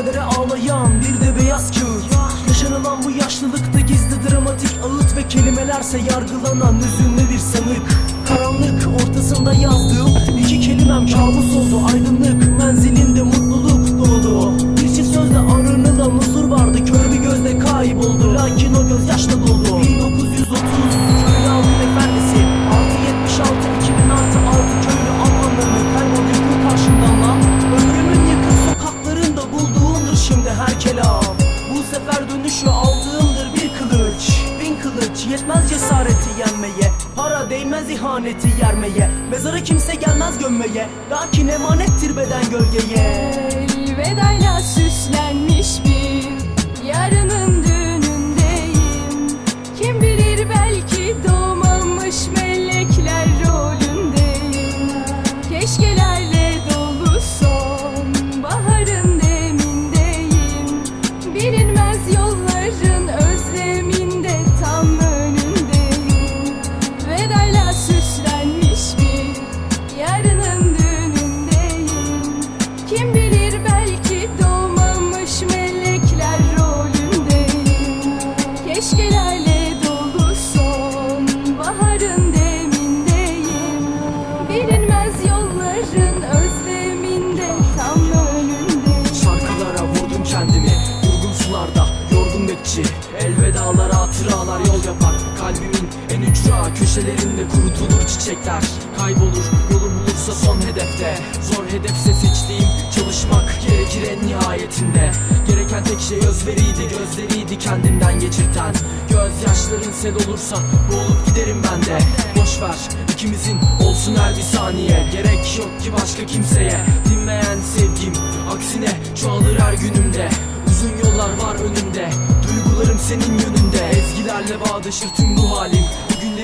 kadere ağlayan bir de beyaz Kürt Yaşanılan bu yaşlılıkta gizli dramatik ağıt ve kelimelerse yargılanan üzünlü bir sanık. Karanlık ortasında yazdığım iki kelimem kabus oldu. Aydınlık menzilinde mutluluk doğdu. Bir çift sözle aranılan huzur vardı. Kör bir gözle kayboldu. Lakin o göz yaşla doldu 1930 dönüşü aldığımdır bir kılıç Bin kılıç yetmez cesareti yenmeye. Para değmez ihaneti yermeye. Mezara kimse gelmez gömmeye. Lakin emanettir beden gölgeye Elvedalar hatıralar yol yapar. Kalbimin en ücra köşelerinde kurutulur çiçekler. Kaybolur yolu bulursa son hedefte. Zor hedefse seçtiğim çalışmak gerekir en nihayetinde. Gereken tek şey özveriydi gözleriydi kendimden geçirten. Gözyaşların sel olursa boğulup giderim ben de. Boş ver ikimizin olsun her bir saniye. Gerek yok ki başka kimseye. Dinmeyen sevgim aksine çoğalır her günümde senin yönünde. Ezgilerle bağdaşır tüm bu halim. Bugün de